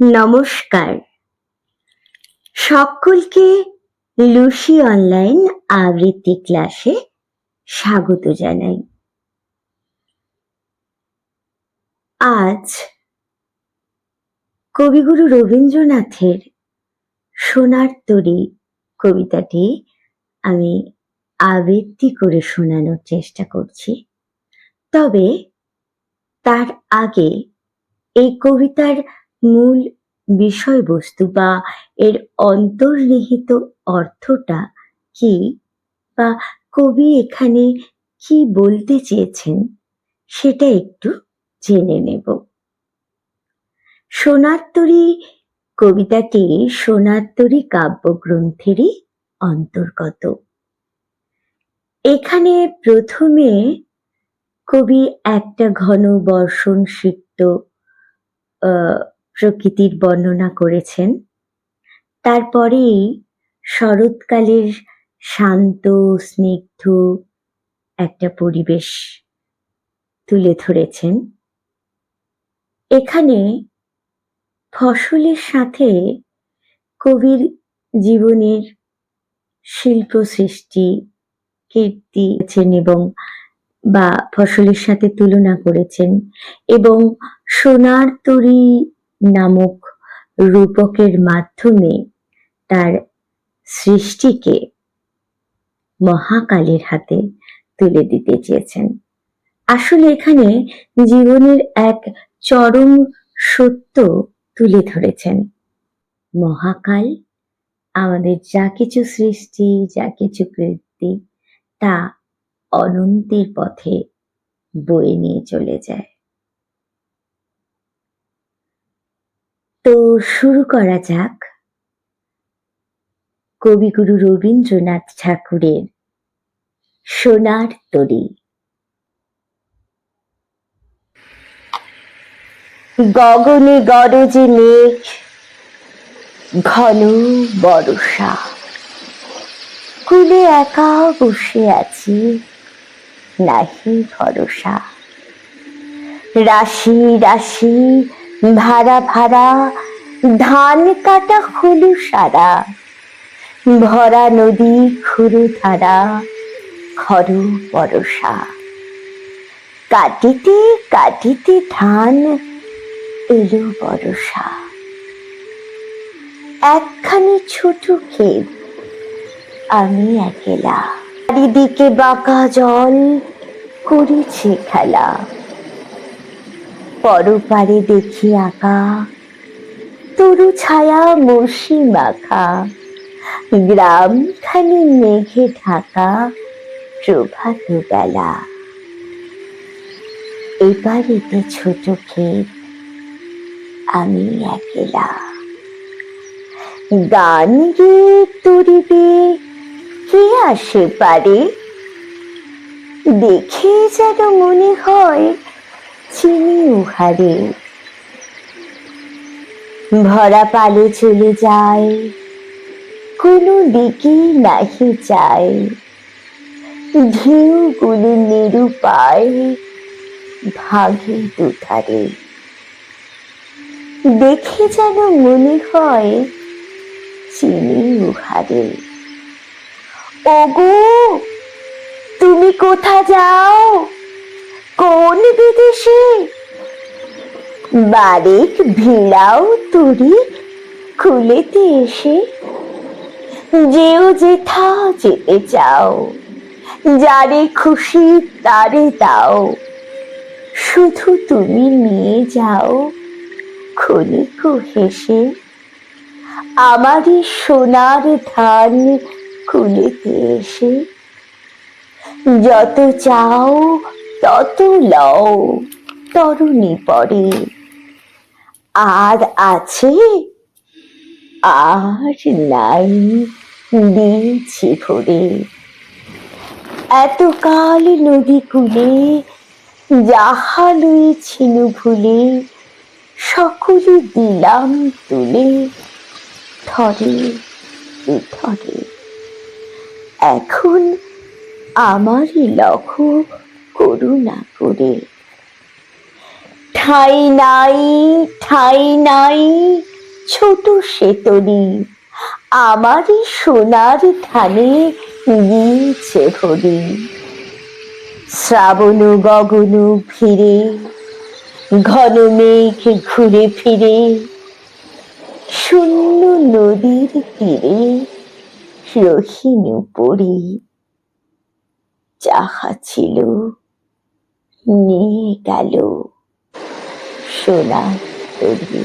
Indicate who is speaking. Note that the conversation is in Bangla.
Speaker 1: নমস্কার। সকলকে লুসি অনলাইন আবৃত্তি ক্লাসে স্বাগত জানাই। আজ কবিগুরু রবীন্দ্রনাথের সোনার তরী কবিতাটি আমি আবৃত্তি করে শোনানোর চেষ্টা করছি। তবে তার আগে এই কবিতার মূল বিষয়বস্তু বা এর অন্তর্নিহিত অর্থটা কি বা কবি এখানে কি বলতে চেয়েছেন সেটা একটু জেনে নেব। সোনারতরী কবিতাটি সোনারতরী কাব্যগ্রন্থেরই অন্তর্গত। এখানে প্রথমে কবি একটা ঘন বর্ষণ সিক্ত প্রকৃতির বর্ণনা করেছেন। তারপরেই শরৎকালের শান্ত, স্নিগ্ধ একটা পরিবেশ তুলে ধরেছেন। এখানে ফসলের সাথে কবির জীবনের শিল্প সৃষ্টি, কীর্তি এবং বা ফসলের সাথে তুলনা করেছেন এবং সোনার তরী নামক রূপকের মাধ্যমে তার সৃষ্টিকে মহাকালের হাতে তুলে দিতে চেয়েছেন। আসলে এখানে জীবনের এক চরম সত্য তুলে ধরেছেন। মহাকাল আমাদের যা কিছু সৃষ্টি, যা কিছু কীর্তি তা অনন্তের পথে বয়ে নিয়ে চলে যায়। তো শুরু করা যাক। কবিগুরু রবীন্দ্রনাথ ঠাকুরের সোনার তরী। গগনে গরজে মেঘ, ঘন বরষা। কুলে একা বসে আছি, নাহি ভরসা। রাশি রাশি ভাড়া ভাড়া, ধান কাটা হলু সারা। ভরা নদী খুরু ধারা খর বরসা। কাটিতে কাটিতে ধান এলো বরসা। একখানি ছোট ক্ষেত আমি একেলা। চারিদিকে বাঁকা জল করেছে খেলা। পরপারে দেখি আঁকা। তরু ছায়া মসি মাখা। গ্রামখানি মেঘে ঢাকা প্রভাত বেলা এবার এতে ছোট ক্ষেত, আমি একেলা। গান গেয়ে তরিবে, কে আসে পারে? দেখে যেন মনে হয় চিনি উহারে ভরা পালে চলে যায়, কোনো দিকে নাহি যায়। ঢেউ গুলি নেরু পায়, ভাগে দুধারে। দেখে যেন মনে হয় চিনি উহারে। ওগো, তুমি কোথা যাও? কোন বিদেশে? বারেক ভিড়াও তুরি খুলেতে এসে, যেও যেথা যেতে চাও, যারে খুশি তারে দাও। শুধু তুমি নিয়ে যাও ক্ষণিক হেসে আমারই সোনার ধান খুলেতে এসে। যত চাও, তত লও, তরুণী পরে। আর আছে? আর নাই দিয়েছি ভরে। এতকাল নদী কূলে যাহা লইছিল ভুলে, সকলে দিলাম তুলে। থরে থরে। এখন আমারই লক্ষ্য করুণা করে। ঠাই নাই ঠাই নাই, ছোট সেতরি আমারই সোনার ধানে গিয়েছে ভরি। শ্রাবণ গগন ফিরে ঘন মেঘ ঘুরে ফিরে, শূন্য নদীর তীরে রহিনু পড়ি। যাহা ছিল নিয়ে গেল। সোনার তরী